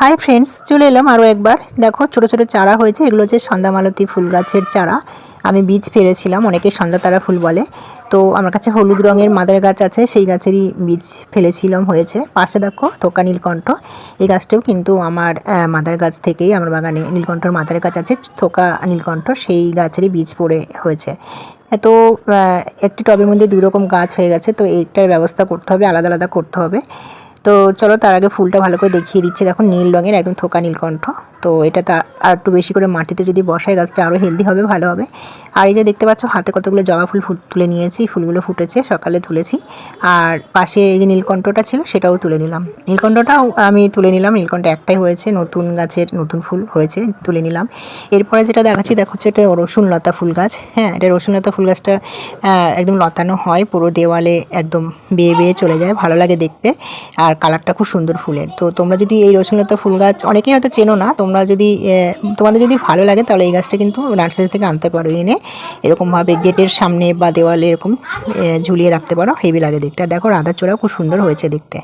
Hi friends চলে এলাম আরও একবার। দেখো, ছোট ছোট চারা হয়েছে। এগুলো হচ্ছে সন্ধ্যামালতী ফুল গাছের চারা। আমি বীজ ফেলেছিলাম, অনেকে সন্ধ্যা তারা ফুল বলে। তো আমার কাছে হলুদ রঙের মাদার গাছ আছে, সেই গাছেরই বীজ ফেলেছিলাম, হয়েছে। পাশে দেখো, থোকা নীলকণ্ঠ। এই গাছটাও কিন্তু আমার মাদার গাছ থেকেই আমার বাগানে নীলকণ্ঠর মাদার গাছ আছে, থোকা নীলকণ্ঠ, সেই গাছেরই বীজ পড়ে, হয়েছে। তো একটি টবের মধ্যে দুই রকম গাছ হয়ে গেছে, তো এইটার ব্যবস্থা করতে হবে, আলাদা আলাদা করতে হবে। তো চলো তার আগে ফুলটা ভালো করে দেখিয়ে দিচ্ছে। দেখো নীল রঙের একদম থোকা নীলকণ্ঠ। তো এটা আর একটু বেশি করে মাটিতে যদি বসায় গাছটা আরও হেলদি হবে, ভালো হবে। আর এই যে দেখতে পাচ্ছ, হাতে কতগুলো জবা ফুল ফুট, তুলে নিয়েছি, ফুলগুলো ফুটেছে, সকালে তুলেছি। আর পাশে এই যে নীলকণ্ঠটা ছিল, সেটাও তুলে নিলাম। নীলকণ্ঠটাও আমি তুলে নিলাম, নীলকণ্ঠ একটাই হয়েছে, নতুন গাছের নতুন ফুল হয়েছে, তুলে নিলাম। এরপরে যেটা দেখাচ্ছি, দেখো হচ্ছে এটা রসুন লতা ফুল গাছ। হ্যাঁ এটা রসুন লতা ফুল গাছটা একদম লতানো হয়, পুরো দেওয়ালে একদম বেয়ে বেয়ে চলে যায়, ভালো লাগে দেখতে। আর কালারটা খুব সুন্দর ফুলের। তো তোমরা যদি এই রসুনলতা ফুল গাছ, অনেকেই হয়তো চেনো না, তোমরা যদি আহ, তোমাদের যদি ভালো লাগে তাহলে এই গাছটা কিন্তু নার্সারি থেকে আনতে পারো এনে এরকমভাবে গেটের সামনে বা দেওয়ালে এরকম ঝুলিয়ে রাখতে পারো হেভি লাগে দেখতে। আর দেখো রাধার চূড়াও খুব সুন্দর হয়েছে দেখতে।